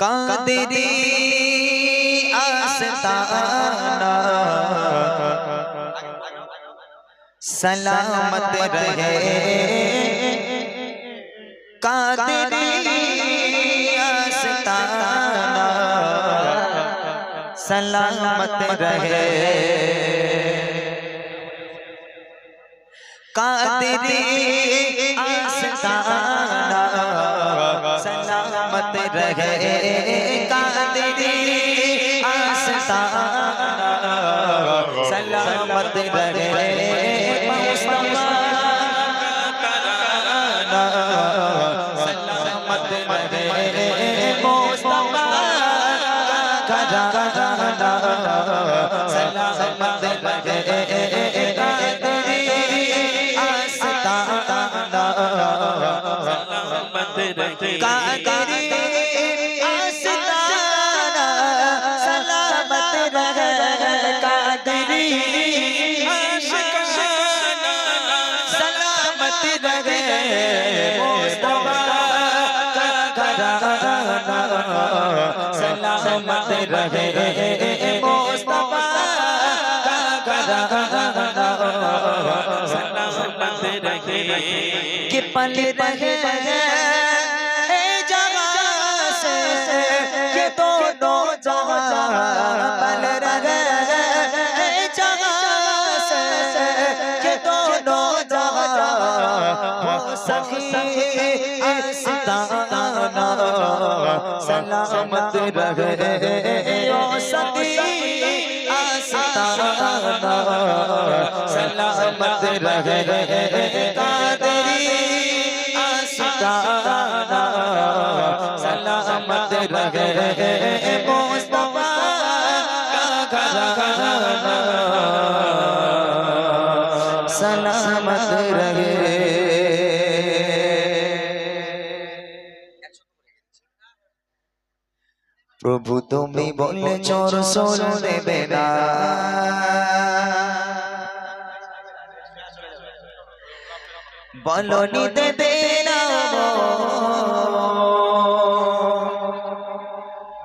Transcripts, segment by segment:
কাদেরি আস্তানা सलामत रहे कादरी आस्ताना सलामत रहे कादरी रहे कादरी आस्ताना सलामत रहे मुस्तफा सलामत रहे मुस्तफा का घराना सलामत रहे कि पल रहे सलामत रहे ओ सखी आस्ताना सलामत रहे कादरी आस्ताना सलामत रहे मुस्तफा का घराना চোর সোল দেবে না বলনি দেবে না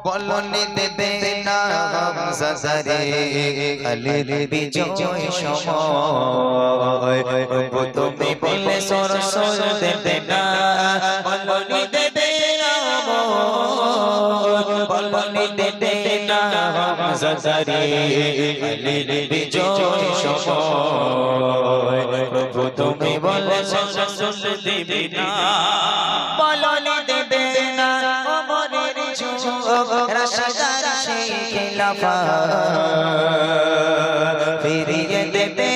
বলনি দেবে বিজয় সময় তুমি বললে চোর সোল দেবে না খালিদ বিজয় সময়। প্রভু তুমি বলে চোর সোল দেবে না বলনে দেবে না অমরের যুগ রাশিদার সেই খেলাফা ফিরিয়ে দেবে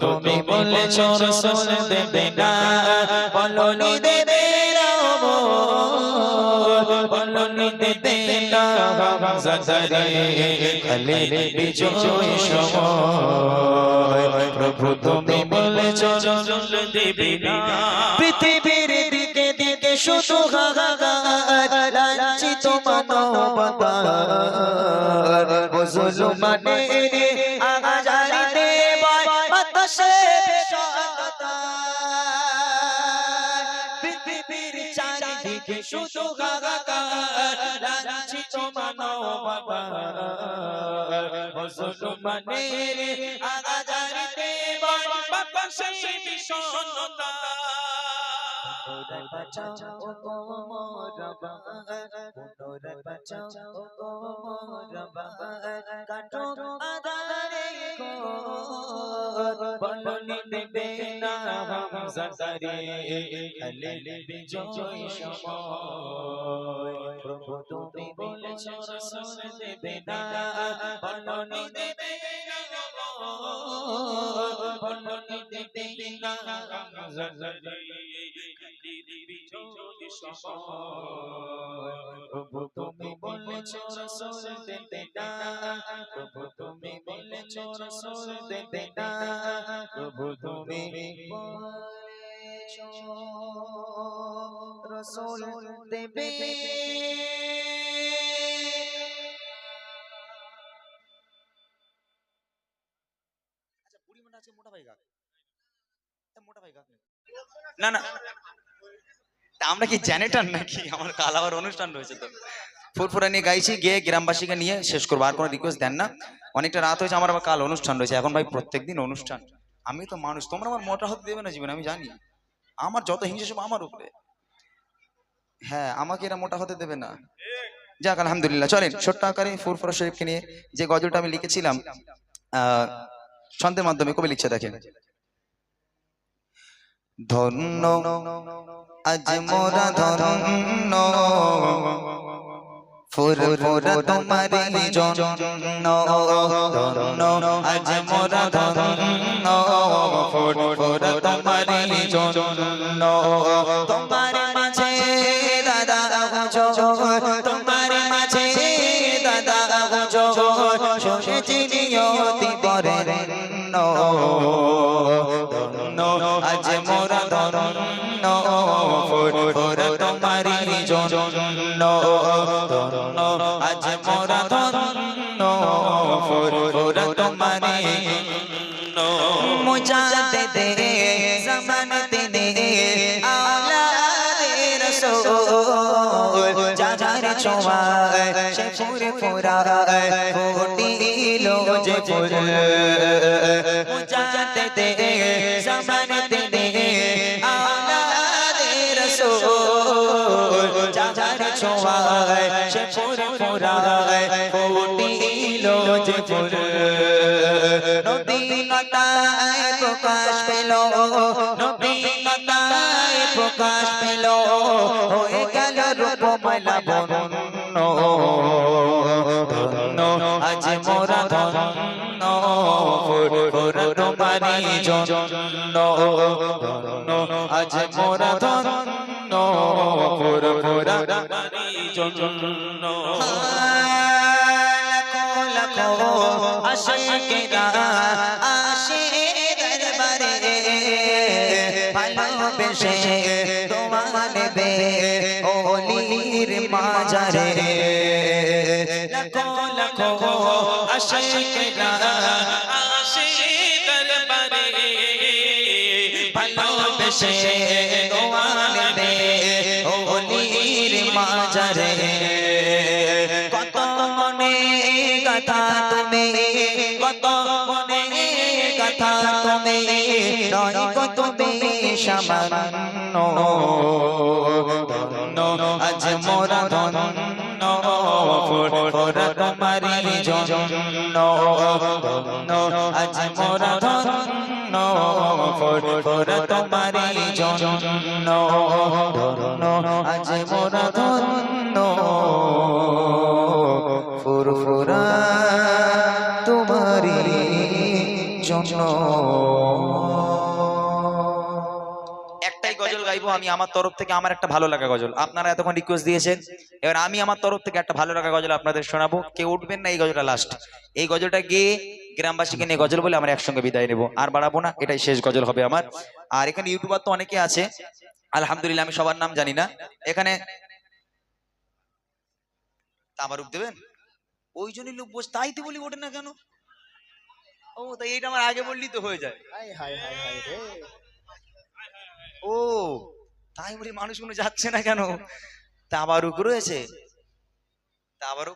তুমি বলেছ রসুল দেবে না। বলনি দেবে বলনি দেবে না। খালি বিজয় সময়। প্রভু তুমি বলেছ চল দেবে না। পৃথিবীর দিকে দিকে শুধু লাঞ্ছিত মুসলমানের আজারিতে বয় বাতাসে বিষণ্ণতা পুনরায় বাঁচাও ও গো মোরবা পুনরায় বাঁচাও ও গো মোরবা কাটো আধারে গো বলনি দেবে না হামজাদারে বিজয় সময় প্রভু তুমি বলেছ রসুল দেবে না বলনি দেবে বলনি দেবে না প্রভু তুমি বলেছ রসুল দেবে না প্রভু রসুল দেবে না। প্রভু তুমি রসুল দেবে। আচ্ছা না না। আমরা কি জ্যানেটার নাকি? আমার কাল আবার অনুষ্ঠান রয়েছে তো। ফুরফুরা নিয়ে গাইছি গিয়ে গ্রামবাসীকে নিয়ে শেষ করব। আর কোনো রিকোয়েস্ট দেন না। অনেকটা রাত হয়েছে, আমার আবার কাল অনুষ্ঠান রয়েছে। এখন ভাই প্রত্যেকদিন অনুষ্ঠান। আমি তো মানুষ, তোমরা আমার মোটা হতে দেবে না জীবনে, আমি জানি। আমার যত হিংসা, সব আমার উপরে। হ্যাঁ আমাকে এরা মোটা হতে দেবে না। যাক, আলহামদুলিল্লাহ, চলেন, ছোট্ট আকারে ফুরফুরা শরীফকে নিয়ে যে গজলটা আমি লিখেছিলাম, আহ, ছন্দের মাধ্যমে কবি লিখছে, দেখেন। ধন্য, আজ মোরা ধন্য ফুর ফুর তোমারি জন্য ধন্য আজ মোরা ধন্য। ফুর ফুর তোমারি জন্য। তোমার মাঝে দাদা হুজুর তোমার মাঝে দাদা হুজুর শুনেছি নিয়তি করে ধন্য জন্য ধন্য, আজ মোরা ধন্য ফুর ফুর তোমারি মুজাদে দে zaman দে আওলাদে রাসূল যাজার ছোঁয়ায় সে ফুরে ফুরায় ফুটিল যে ফুল। রূপমলা বন্য ধন্য, আজ মোরা ধন্য ফুর তোমারি জন্য আজ মোরা ধন্য ফুর ফুর জন্য। লাখো লাখো আশিকেরা ওলির মাজারে। লাখো লাখো আশিকরা আসে দরবারে। ভালোবেসে তোমার বে ওলির মাজারে। কত মনে কথা তুমি, কত মনে কথা তুমি নয় তুমি আজ মোরা ধন্য। তোমারি আজ মোরা ধন্য। ফুর তোমারি জন্য। আজ মোরা আমি আমার তরফ থেকে আমার একটা ভালো লাগা গজল। আপনারা এতক্ষণ রিকোয়েস্ট দিয়েছেন এবার আমি আমার তরফ থেকে একটা ভালো লাগা গজল আপনাদের শোনাবো। কেউ উঠবেন না এই গজলটা লাস্ট এই গজলটা গিয়ে গ্রামবাসীকে নিয়ে গজল বলে আমরা একসঙ্গে বিদায় নেব। আর বাড়াবো না এটাই শেষ গজল হবে আমার। আর এখানে ইউটিউবার তো অনেকে আছে। আলহামদুলিল্লাহ আমি সবার নাম জানি না। এখানে তামারুক দেবেন? ওই জন্যই লোক বস তাই তো বলি ওঠে না কেন? ও তাই এইটা আমার আগে বললি তো হয়ে যায়। ও তাই বলি মানুষগুলো যাচ্ছে না কেন? তা তাবারুক রয়েছে। তা তাবারুক